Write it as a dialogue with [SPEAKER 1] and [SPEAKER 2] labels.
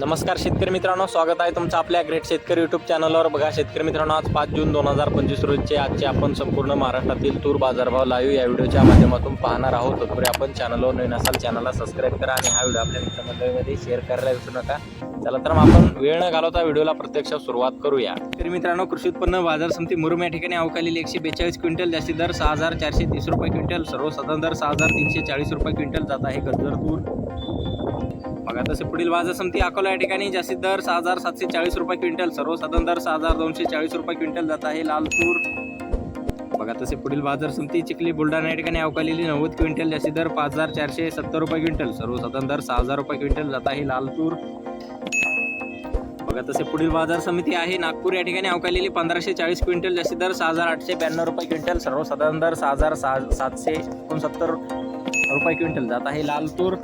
[SPEAKER 1] नमस्कार शेतकरी मित्रांनो स्वागत आहे तुमचं आपल्या ग्रेट शेतकरी युट्यूब चॅनलवर बघा शेतकरी मित्रांनो आज पाच जून दोन हजार पंचवीस रोजचे आजचे आपण संपूर्ण महाराष्ट्रातील तूर बाजारभाव लाईव्ह या व्हिडिओच्या माध्यमातून पाहणार आहोत. तत्पूर्वी आपण चॅनलवर नवीन असाल चॅनलला सबस्क्राईब करा आणि हा व्हिडिओ आपल्या मित्रमंडळीमध्ये शेअर करायला विसरू नका. चला तर मग आपण वेळ न घालवता व्हिडिओला प्रत्यक्ष सुरुवात करूया. तर मित्रांनो कृषी उत्पन्न बाजार समिती मुरुम या ठिकाणी अवकालेली एकशे बेचाळीस क्विंटल जास्ती दर सहा हजार चारशे तीस रुपये क्विंटल सर्वसाधारण दर सहा हजार तीनशे चाळीस रुपये क्विंटल जात आहे गजर तूर. बघा तसे पुढील बाजार समिती अकोला या ठिकाणी जास्तीत दर सहा हजार सातशे चाळीस रुपये क्विंटल सर्वसाधारण दर सहा हजार दोनशे चाळीस रुपये क्विंटल जात आहे लाल तूर बघा तसे पुढील बाजार समिती चिखली बुलढाणा या ठिकाणी अवकालेली नव्वद क्विंटल जास्तीत दर पाच हजार चारशे सत्तर रुपये क्विंटल सर्वसाधारण दर सहा हजार रुपये क्विंटल जात आहे लाल तूर बघा तसे पुढील बाजार समिती आहे नागपूर या ठिकाणी अवकालेली पंधराशे चाळीस क्विंटल जास्तीत दर सहा हजार आठशे ब्याण्णव रुपये क्विंटल सर्वसाधारण दर सहा हजार सहा सातशे एकोणसत्तर रुपये क्विंटल जात आहे लाल तूर